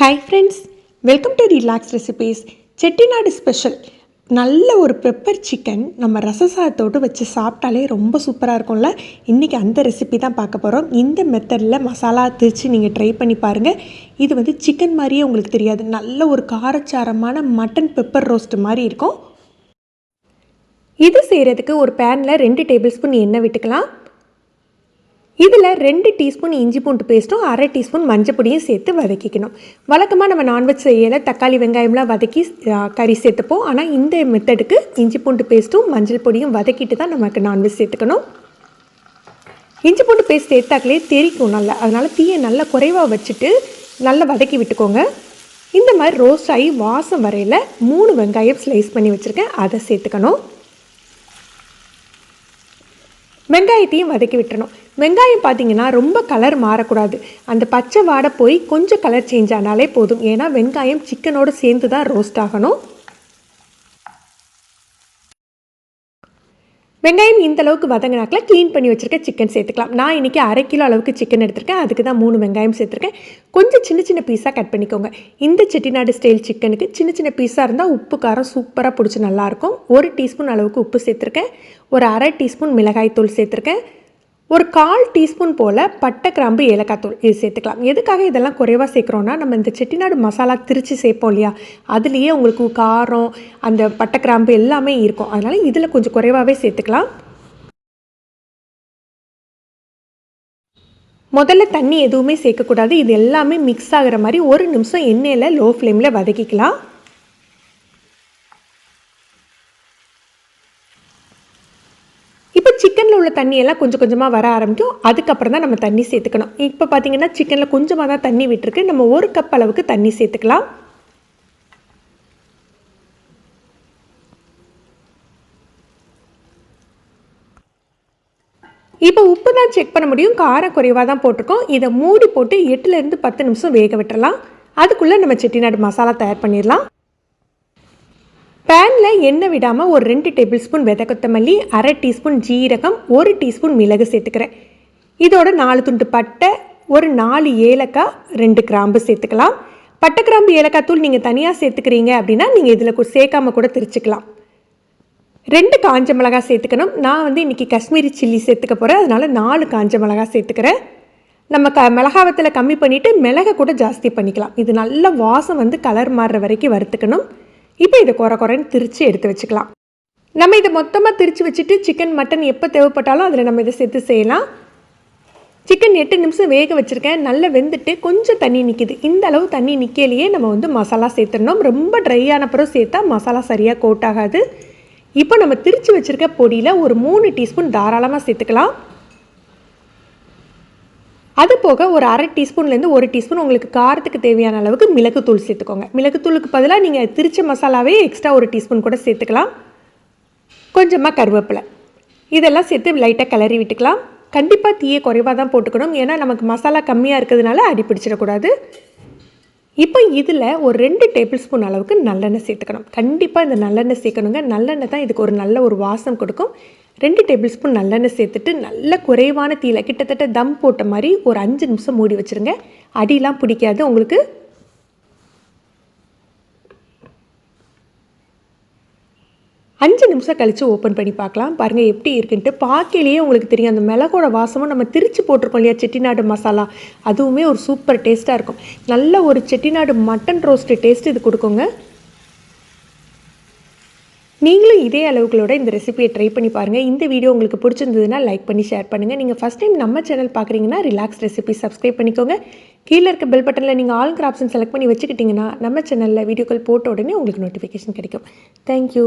Hi friends welcome to relax recipes Chettinad special நல்ல ஒரு pepper chicken நம்ம ரச சாதத்தோடு வச்சு சாப்பிட்டாலே ரொம்ப சூப்பராக இருக்கும்ல? இன்றைக்கி அந்த ரெசிபி தான் பார்க்க போகிறோம் இந்த மெத்தடில் மசாலா திரிச்சு நீங்கள் ட்ரை பண்ணி பாருங்கள் இது வந்து சிக்கன் மாதிரியே உங்களுக்கு தெரியாது. நல்ல ஒரு காரச்சாரமான மட்டன் பெப்பர் ரோஸ்ட் மாதிரி இருக்கும். இது செய்கிறதுக்கு ஒரு பேனில் ரெண்டு டேபிள் ஸ்பூன் எண்ணெய் விட்டுக்கலாம். இதில் ரெண்டு டீஸ்பூன் இஞ்சி பூண்டு பேஸ்ட்டும் அரை டீஸ்பூன் மஞ்சள் பொடியும் சேர்த்து வதக்கிக்கணும். வழக்கமாக நம்ம நான்வெஜ் செய்யலை தக்காளி வெங்காயம்லாம் வதக்கி கறி சேர்த்துப்போம். ஆனால் இந்த மெத்தடுக்கு இஞ்சி பூண்டு பேஸ்ட்டும் மஞ்சள் பொடியும் வதக்கிட்டு தான் நமக்கு நான்வெஜ் சேர்த்துக்கணும். இஞ்சி பூண்டு பேஸ்ட் சேர்த்தாக்கலே தெரிக்கும் நல்லா. அதனால் தீயை நல்லா குறைவாக வச்சுட்டு நல்லா வதக்கி விட்டுக்கோங்க. இந்த மாதிரி ரோஸ்ட் ஆகி வாசம் வரையில் மூணு வெங்காயம் ஸ்லைஸ் பண்ணி வச்சுருக்கேன். அதை சேர்த்துக்கணும். வெங்காயத்தையும் வதக்கி விட்டுறணும். வெங்காயம் பார்த்தீங்கன்னா ரொம்ப கலர் மாறக்கூடாது. அந்த பச்சை வாடை போய் கொஞ்சம் கலர் சேஞ்ச் ஆனாலே போதும். ஏன்னா வெங்காயம் சிக்கனோடு சேர்ந்து தான் ரோஸ்ட் ஆகணும். வெங்காயம் இந்த அளவுக்கு வதங்கினாக்கில் க்ளீன் பண்ணி வச்சுருக்க சிக்கன் சேர்த்துக்கலாம். நான் இன்றைக்கி அரை கிலோ அளவுக்கு சிக்கன் எடுத்திருக்கேன். அதுக்கு தான் மூணு வெங்காயம் சேர்த்துருக்கேன். கொஞ்சம் சின்ன சின்ன பீஸாக கட் பண்ணிக்கோங்க. இந்த செட்டிநாடு ஸ்டைல் சிக்கனுக்கு சின்ன சின்ன பீஸாக இருந்தால் உப்பு காரம் சூப்பராக பிடிச்சி நல்லாயிருக்கும் ஒரு டீஸ்பூன் அளவுக்கு உப்பு சேர்த்துருக்கேன். ஒரு அரை டீஸ்பூன் மிளகாய் தூள் சேர்த்துருக்கேன். ஒரு கால் டீஸ்பூன் போல் பட்டை கிராம்பு ஏலக்காய் தூள் இது சேர்த்துக்கலாம். எதுக்காக இதெல்லாம் குறைவாக சேர்க்குறோன்னா நம்ம இந்த செட்டிநாடு மசாலா திரிச்சு சேர்ப்போம் இல்லையா? அதுலேயே உங்களுக்கு காரம் அந்த பட்டை கிராம்பு எல்லாமே இருக்கும். அதனால் இதில் கொஞ்சம் குறைவாகவே சேர்த்துக்கலாம். முதல்ல தண்ணி எதுவுமே சேர்க்கக்கூடாது. இது எல்லாமே மிக்ஸ் ஆகிற மாதிரி ஒரு நிமிஷம் எண்ணெயில் லோ ஃப்ளேமில் வதக்கிக்கலாம் சிக்கனில் உள்ள தண்ணியெல்லாம் கொஞ்சம் கொஞ்சமாக வர ஆரம்பிக்கும். அதுக்கப்புறம் தான் நம்ம தண்ணி சேர்த்துக்கணும். இப்போ பார்த்தீங்கன்னா சிக்கனில் கொஞ்சமாக தான் தண்ணி விட்டுருக்கு. நம்ம ஒரு கப் அளவுக்கு தண்ணி சேர்த்துக்கலாம். இப்போ உப்பு தான் செக் பண்ண முடியும். காரம் குறைவாக தான் போட்டிருக்கோம். இதை மூடி போட்டு எட்டுலேருந்து பத்து நிமிஷம் வேக விட்டுறலாம். அதுக்குள்ளே நம்ம செட்டிநாடு மசாலா தயார் பண்ணிடலாம். பேனில் எண்ணெய் விடாமல் ஒரு ரெண்டு டேபிள் ஸ்பூன் வித கொத்தமல்லி அரை டீஸ்பூன் ஜீரகம் ஒரு டீஸ்பூன் மிளகு சேர்த்துக்கிறேன். இதோட நாலு துண்டு பட்டை ஒரு நாலு ஏலக்காய் ரெண்டு கிராம்பு சேர்த்துக்கலாம். பட்டை கிராம்பு ஏலக்காய் தூள் நீங்கள் தனியாக சேர்த்துக்கிறீங்க அப்படின்னா நீங்கள் இதில் சேர்க்காம கூட திரிச்சிக்கலாம். ரெண்டு காஞ்ச மிளகாய் சேர்த்துக்கணும். நான் வந்து இன்றைக்கி காஷ்மீரி சில்லி சேர்த்துக்க போகிறேன் அதனால் நாலு காஞ்ச மிளகாய் சேர்த்துக்கிறேன். நம்ம க மிளகாவத்தில் கம்மி பண்ணிவிட்டு மிளகை கூட ஜாஸ்தி பண்ணிக்கலாம். இது நல்ல வாசம் வந்து கலர் மாறுற வரைக்கும் வறுத்துக்கணும். இப்போ இதை குறை குறைன்னு திரித்து எடுத்து வச்சுக்கலாம். நம்ம இதை மொத்தமாக திரித்து வச்சுட்டு சிக்கன் மட்டன் எப்போ தேவைப்பட்டாலும் அதில் நம்ம இதை சேர்த்து செய்யலாம். சிக்கன் எட்டு நிமிஷம் வேக வச்சுருக்கேன். நல்லா வெந்துட்டு கொஞ்சம் தண்ணி நிற்கிது இந்த அளவு தண்ணி நிற்கலையே நம்ம வந்து மசாலா சேர்த்துடணும். ரொம்ப ட்ரை ஆனப்புறம் சேர்த்தா மசாலா சரியாக கோட் ஆகாது. இப்போ நம்ம திரித்து வச்சுருக்க பொடியில் ஒரு மூணு டீஸ்பூன் தாராளமாக சேர்த்துக்கலாம். அது போக ஒரு அரை டீஸ்பூன்லேருந்து ஒரு டீஸ்பூன் உங்களுக்கு காரத்துக்கு தேவையான அளவுக்கு மிளகுத்தூள் சேர்த்துக்கோங்க. மிளகுத்தூளுக்கு பதிலாக நீங்கள் திரிச்ச மசாலாவே எக்ஸ்ட்ரா ஒரு டீஸ்பூன் கூட சேர்த்துக்கலாம். கொஞ்சமாக கருவேப்பிலை. இதெல்லாம் சேர்த்து லைட்டாக கிளறி விட்டுக்கலாம். கண்டிப்பாக தீயை குறைவாக தான் போட்டுக்கணும். ஏன்னா நமக்கு மசாலா கம்மியாக இருக்கிறதுனால அடி பிடிச்சிடக்கூடாது. இப்போ இதில் ஒரு ரெண்டு டேபிள் ஸ்பூன் அளவுக்கு நல்லெண்ணெய் சேர்த்துக்கணும். கண்டிப்பாக இந்த நல்லெண்ணெய் சேர்க்கணுங்க. நல்லெண்ணெய் தான் இதுக்கு ஒரு நல்ல ஒரு வாசம் கொடுக்கும். ரெண்டு டேபிள் ஸ்பூன் நல்லெண்ணெய் சேர்த்துட்டு நல்ல குறைவான தீயில் கிட்டத்தட்ட தம் போட்ட மாதிரி ஒரு அஞ்சு நிமிஷம் மூடி வச்சுருங்க. அடியெலாம் பிடிக்காது உங்களுக்கு. அஞ்சு நிமிஷம் கழித்து ஓப்பன் பண்ணி பார்க்கலாம். பாருங்கள் எப்படி இருக்குன்ட்டு. பார்க்கலையே உங்களுக்கு தெரியும் அந்த மிளகோட வாசமும் நம்ம திரிச்சு போட்டிருக்கோம் இல்லையா? செட்டிநாடு மசாலா. அதுவுமே ஒரு சூப்பர் டேஸ்ட்டாக இருக்கும். நல்ல ஒரு செட்டிநாடு மட்டன் ரோஸ்ட்டு டேஸ்ட் இது கொடுக்குங்க. நீங்களும் இதே அளவுகளோட இந்த ரெசிபியை ட்ரை பண்ணி பாருங்கள் இந்த வீடியோ உங்களுக்கு பிடிச்சிருந்ததுன்னா லைக் பண்ணி ஷேர் பண்ணுங்கள் நீங்கள் ஃபஸ்ட் டைம் நம்ம சேனல் பார்க்குறீங்கன்னா ரிலாக்ஸ் ரெசிபி சப்ஸ்கிரைப் பண்ணிக்கோங்க. கீழே இருக்க பெல் பட்டனில் நீங்கள் ஆல் ஆப்ஷன் செலக்ட் பண்ணி வச்சுக்கிட்டிங்கன்னா நம்ம சேனலில் வீடியோக்கள் போட்ட உடனே உங்களுக்கு நோட்டிஃபிகேஷன் கிடைக்கும். தேங்க்யூ